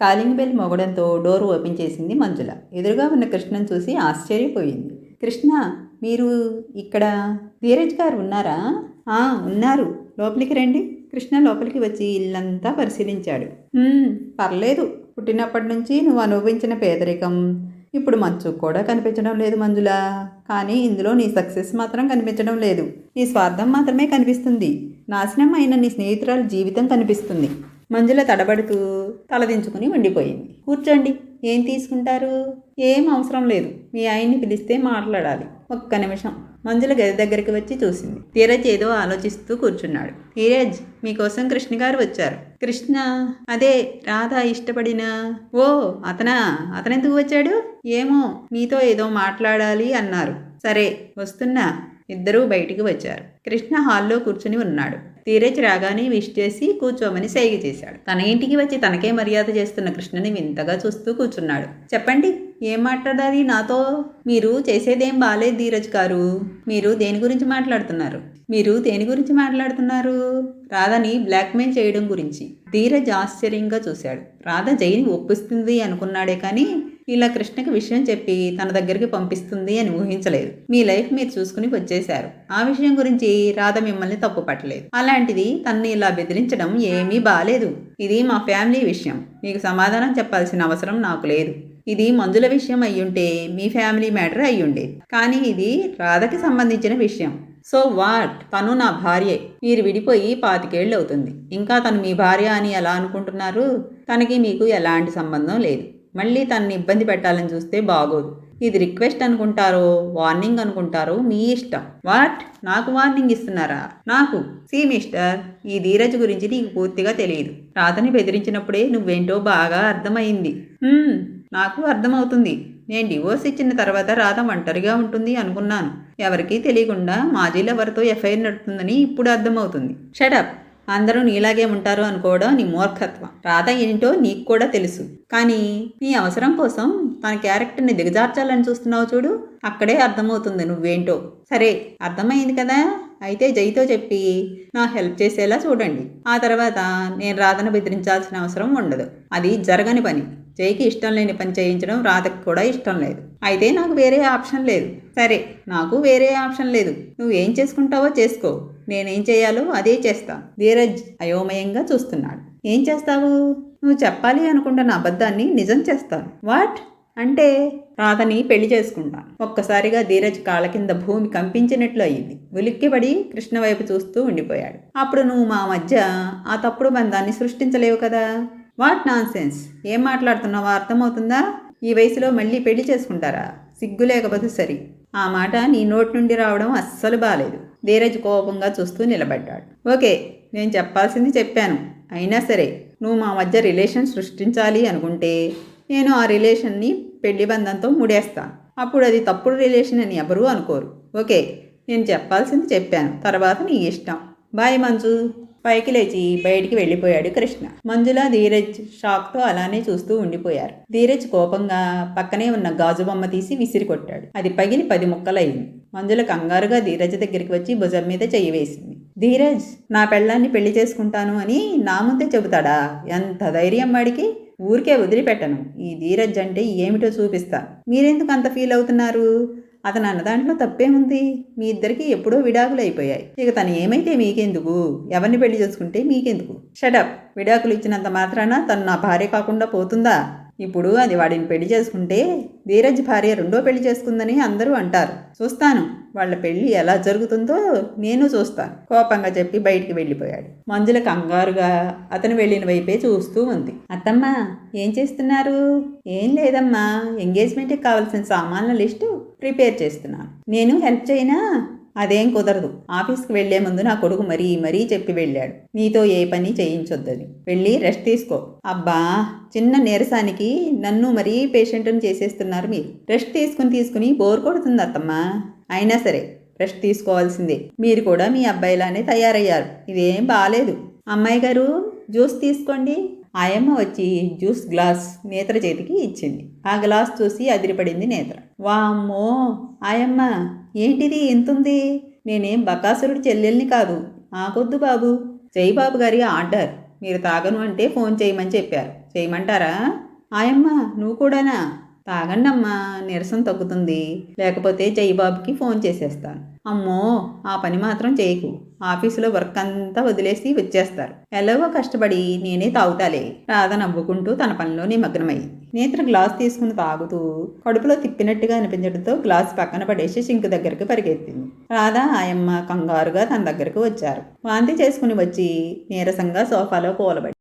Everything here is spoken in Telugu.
కాలింగ్ బెల్ మోగడంతో డోర్ ఓపెన్ చేసింది మంజుల. ఎదురుగా ఉన్న కృష్ణను చూసి ఆశ్చర్యపోయింది. కృష్ణ మీరు ఇక్కడ ధీరజ్ గారు ఉన్నారా? "ఆ, ఉన్నారు. లోపలికి రండి. కృష్ణ లోపలికి వచ్చి ఇల్లంతా పరిశీలించాడు. పర్లేదు. పుట్టినప్పటి నుంచి నువ్వు అనుభవించిన పేదరికం. ఇప్పుడు మంచు కూడా కనిపించడం లేదు మంజుల. కానీ ఇందులో నీ సక్సెస్ మాత్రం కనిపించడం లేదు. నీ స్వార్థం మాత్రమే కనిపిస్తుంది. నాశనం అయిన నీ స్నేహితురాలు జీవితం కనిపిస్తుంది. మంజుల తడబడుతూ తలదించుకుని ఉండిపోయింది. కూర్చోండి ఏం తీసుకుంటారు? ఏం అవసరం లేదు మీ ఆయన్ని పిలిస్తే మాట్లాడాలి. ఒక్క నిమిషం. మంజుల గది దగ్గరికి వచ్చి చూసింది. ధీరజ్ ఏదో ఆలోచిస్తూ కూర్చున్నాడు. ధీరజ్ మీకోసం కృష్ణ గారు వచ్చారు. కృష్ణ అదే రాధ ఇష్టపడిన ఓ అతనా? అతనెందుకు వచ్చాడు? ఏమో మీతో ఏదో మాట్లాడాలి అన్నారు. సరే వస్తున్నా. ఇద్దరూ బయటికి వచ్చారు. కృష్ణ హాల్లో కూర్చుని ఉన్నాడు. ధీరజ్ రాగానే విష్ చేసి కూర్చోమని సైగ చేశాడు. తన ఇంటికి వచ్చి తనకే మర్యాద చేస్తున్న కృష్ణని వింతగా చూస్తూ కూర్చున్నాడు. చెప్పండి ఏం మాట్లాడాలి నాతో? మీరు చేసేదేం బాలేదు ధీరజ్ గారు. మీరు దేని గురించి మాట్లాడుతున్నారు? మీరు దేని గురించి మాట్లాడుతున్నారు? రాధని బ్లాక్మెయిల్ చేయడం గురించి. ధీరజ్ ఆశ్చర్యంగా చూశాడు. రాధ జైని ఒప్పిస్తుంది అనుకున్నాడే కానీ ఇలా కృష్ణకి విషయం చెప్పి తన దగ్గరికి పంపిస్తుంది అని ఊహించలేదు. మీ లైఫ్ మీరు చూసుకుని వచ్చేశారు. ఆ విషయం గురించి రాధ మిమ్మల్ని తప్పు పట్టలేదు. అలాంటిది తన్ని ఇలా బెదిరించడం ఏమీ బాలేదు. ఇది మా ఫ్యామిలీ విషయం. మీకు సమాధానం చెప్పాల్సిన అవసరం నాకు లేదు. ఇది మందుల విషయం అయ్యుంటే మీ ఫ్యామిలీ మ్యాటర్ అయ్యుండేది కానీ ఇది రాధకి సంబంధించిన విషయం. So what? తను నా భార్యే. మీరు విడిపోయి పాతికేళ్ళు అవుతుంది ఇంకా తను మీ భార్య అని ఎలా అనుకుంటున్నారు? తనకి మీకు ఎలాంటి సంబంధం లేదు. మళ్ళీ తనని ఇబ్బంది పెట్టాలని చూస్తే బాగోదు. ఇది రిక్వెస్ట్ అనుకుంటారో వార్నింగ్ అనుకుంటారో మీ ఇష్టం. వాట్? నాకు వార్నింగ్ ఇస్తున్నారా? నాకు. సి మిస్టర్ ఈ ధీరజ్ గురించి నీకు పూర్తిగా తెలియదు. రాతని బెదిరించినప్పుడే నువ్వేంటో బాగా అర్థమైంది. నాకు అర్థమవుతుంది. నేను డివోర్స్ ఇచ్చిన తర్వాత రాధ ఒంటరిగా ఉంటుంది అనుకున్నాను. ఎవరికీ తెలియకుండా మాజీ లవర్తో ఎఫ్ఐఆర్ నడుతుందని ఇప్పుడు అర్థమవుతుంది. షడప్ అందరూ నీలాగే ఉంటారు అనుకోవడం నీ మూర్ఖత్వం. రాధ ఏంటో నీకు కూడా తెలుసు. కానీ నీ అవసరం కోసం తన క్యారెక్టర్ని దిగజార్చాలని చూస్తున్నావు చూడు. అక్కడే అర్థమవుతుంది నువ్వేంటో. సరే అర్థమైంది కదా? అయితే జైతో చెప్పి నా హెల్ప్ చేసేలా చూడండి. ఆ తర్వాత నేను రాధను బెదిరించాల్సిన అవసరం ఉండదు. అది జరగని పని. జైకి ఇష్టం లేని పని చేయించడం రాధకు కూడా ఇష్టం లేదు. అయితే నాకు వేరే ఆప్షన్ లేదు. సరే నాకు వేరే ఆప్షన్ లేదు. నువ్వేం చేసుకుంటావో చేసుకో. నేనేం చేయాలో అదే చేస్తాను. ధీరజ్ అయోమయంగా చూస్తున్నాడు. ఏం చేస్తావు? నువ్వు చెప్పాలి అనుకుంటున్న అబద్ధాన్ని నిజం చేస్తాను. వాట్? అంటే రాధని పెళ్ళి చేసుకుంటాను. ఒక్కసారిగా ధీరజ్ కాళ్ళ కింద భూమి కంపించినట్లు అయ్యింది ఉలిక్కిపడి కృష్ణ వైపు చూస్తూ ఉండిపోయాడు. అప్పుడు నువ్వు మా మధ్య ఆ తప్పుడు బంధాన్ని సృష్టించలేవు కదా? వాట్ నాన్ సెన్స్ ఏం మాట్లాడుతున్నావో అర్థమవుతుందా? ఈ వయసులో మళ్ళీ పెళ్ళి చేసుకుంటారా? సిగ్గు లేకపోతే సరి. ఆ మాట నీ నోటి నుండి రావడం అస్సలు బాలేదు. ధీరజ్ కోపంగా చూస్తూ నిలబడ్డాడు. ఓకే నేను చెప్పాల్సింది చెప్పాను. అయినా సరే నువ్వు మా మధ్య రిలేషన్ సృష్టించాలి అనుకుంటే నేను ఆ రిలేషన్ని పెళ్ళి బంధంతో ముడేస్తాను. అప్పుడు అది తప్పుడు రిలేషన్ అని ఎవరూ అనుకోరు. ఓకే నేను చెప్పాల్సింది చెప్పాను. తర్వాత నీ ఇష్టం. బాయ్ మంజు. పైకి లేచి బయటికి వెళ్ళిపోయాడు కృష్ణ. మంజుల ధీరజ్ షాక్తో అలానే చూస్తూ ఉండిపోయారు. ధీరజ్ కోపంగా పక్కనే ఉన్న గాజు బొమ్మ తీసి విసిరి కొట్టాడు అది పగిలి పది ముక్కలయ్యింది మంజుల కంగారుగా ధీరజ్ దగ్గరికి వచ్చి భుజం మీద చెయ్యి వేసింది. ధీరజ్ నా పెళ్ళాన్ని పెళ్ళి చేసుకుంటాను అని నా ముందే చెబుతాడా? ఎంత ధైర్యం వాడికి? ఊరికే వదిలిపెట్టను. ఈ ధీరజ్ అంటే ఏమిటో చూపిస్తా. మీరెందుకు అంత ఫీల్ అవుతున్నారు? అతను అన్న దాంట్లో తప్పేముంది మీ ఇద్దరికి ఎప్పుడో విడాకులు అయిపోయాయి. ఇక తను ఏమైతే మీకెందుకు? ఎవరిని పెళ్ళి చేసుకుంటే మీకెందుకు? షటప్. విడాకులు ఇచ్చినంత మాత్రాన తను నా భార్య కాకుండా పోతుందా? ఇప్పుడు అది వాడిని పెళ్ళి చేసుకుంటే ధీరజ్ భార్య రెండో పెళ్ళి చేసుకుందని అందరూ అంటారు. చూస్తాను. వాళ్ళ పెళ్ళి ఎలా జరుగుతుందో నేను చూస్తాను. కోపంగా చెప్పి బయటికి వెళ్ళిపోయాడు. మంజుల కంగారుగా అతను వెళ్ళిన వైపే చూస్తూ ఉంది. అత్తమ్మ ఏం చేస్తున్నారు? ఏం లేదమ్మా. ఎంగేజ్మెంట్కి కావాల్సిన సామాన్ల లిస్టు ప్రిపేర్ చేస్తున్నాను. నేను హెల్ప్ చేయనా? అదేం కుదరదు. ఆఫీస్కి వెళ్ళే ముందు నా కొడుకు మరీ మరీ చెప్పి వెళ్ళాడు. నీతో ఏ పని చేయించొద్దని వెళ్ళి రెస్ట్ తీసుకో. అబ్బా చిన్న నీరసానికి నన్ను మరీ పేషెంట్ని చేసేస్తున్నారు మీరు. రెస్ట్ తీసుకుని తీసుకుని బోర్ కొడుతుంది అత్తమ్మా. అయినా సరే రెస్ట్ తీసుకోవాల్సిందే. మీరు కూడా మీ అబ్బాయిలానే తయారయ్యారు. ఇదేం బాగాలేదు అమ్మాయి గారు జ్యూస్ తీసుకోండి. ఆయమ్మ వచ్చి జ్యూస్ గ్లాస్ నేత్ర చేతికి ఇచ్చింది. ఆ గ్లాస్ చూసి అదిరిపడింది నేత్ర. వామ్మో! ఆయమ్మ! ఏంటిది? ఇంతుంది? నేనేం బకాసురుడి చెల్లెల్ని కాదు. ఆకొద్దు బాబు! జైబాబు గారి ఆర్డర్. మీరు తాగను అంటే ఫోన్ చేయమని చెప్పారు. చేయమంటారా? ఆయమ్మ! నువ్వు కూడానా? తాగండమ్మా! నీరసం తగ్గుతుంది. లేకపోతే జయబాబుకి ఫోన్ చేసేస్తాను. అమ్మో! ఆ పని మాత్రం చేయకు. ఆఫీసులో వర్క్ అంతా వదిలేసి వచ్చేస్తారు. ఎలాగో కష్టపడి నేనే తాగుతాలే. రాధ నవ్వుకుంటూ తన పనిలో నిమగ్నమై నేత్ర గ్లాస్ తీసుకుని తాగుతూ కడుపులో తిప్పినట్టుగా అనిపించడంతో గ్లాస్ పక్కన పడేసి సింక్ దగ్గరికి పరిగెత్తింది. రాధ ఆయమ్మ కంగారుగా తన దగ్గరకు వచ్చారు. వాంతి చేసుకుని వచ్చి నీరసంగా సోఫాలో కూలబడి